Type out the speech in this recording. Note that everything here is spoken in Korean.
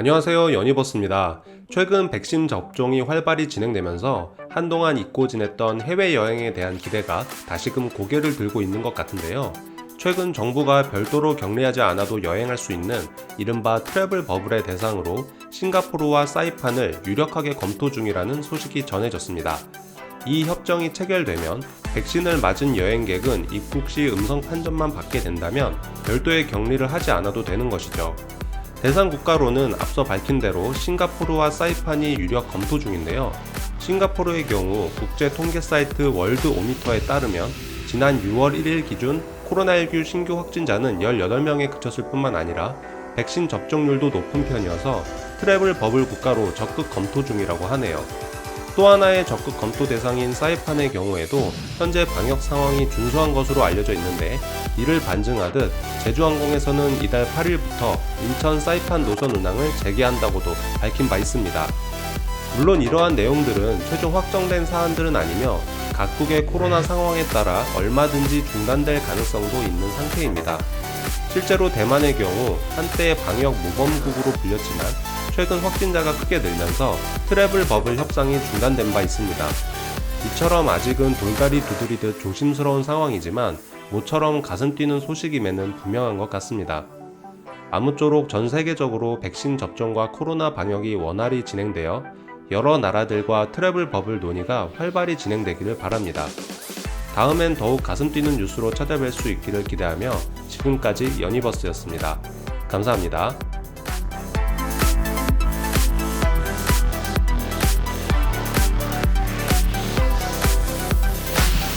안녕하세요 연희버스입니다. 최근 백신 접종이 활발히 진행되면서 한동안 잊고 지냈던 해외여행에 대한 기대가 다시금 고개를 들고 있는 것 같은데요. 최근 정부가 별도로 격리하지 않아도 여행할 수 있는 이른바 트래블 버블의 대상으로 싱가포르와 사이판을 유력하게 검토 중이라는 소식이 전해졌습니다. 이 협정이 체결되면 백신을 맞은 여행객은 입국 시 음성 판정만 받게 된다면 별도의 격리를 하지 않아도 되는 것이죠. 대상 국가로는 앞서 밝힌 대로 싱가포르와 사이판이 유력 검토 중인데요. 싱가포르의 경우 국제 통계 사이트 월드 오미터에 따르면 지난 6월 1일 기준 코로나19 신규 확진자는 18명에 그쳤을 뿐만 아니라 백신 접종률도 높은 편이어서 트래블 버블 국가로 적극 검토 중이라고 하네요. 또 하나의 적극 검토 대상인 사이판의 경우에도 현재 방역 상황이 준수한 것으로 알려져 있는데 이를 반증하듯 제주항공에서는 이달 8일부터 인천 사이판 노선 운항을 재개한다고도 밝힌 바 있습니다. 물론 이러한 내용들은 최종 확정된 사안들은 아니며 각국의 코로나 상황에 따라 얼마든지 중단될 가능성도 있는 상태입니다. 실제로 대만의 경우 한때 방역 모범국으로 불렸지만 최근 확진자가 크게 늘면서 트래블 버블 협상이 중단된 바 있습니다. 이처럼 아직은 돌다리 두드리듯 조심스러운 상황이지만 모처럼 가슴 뛰는 소식임에는 분명한 것 같습니다. 아무쪼록 전 세계적으로 백신 접종과 코로나 방역이 원활히 진행되어 여러 나라들과 트래블 버블 논의가 활발히 진행되기를 바랍니다. 다음엔 더욱 가슴 뛰는 뉴스로 찾아뵐 수 있기를 기대하며 지금까지 연희버스였습니다. 감사합니다.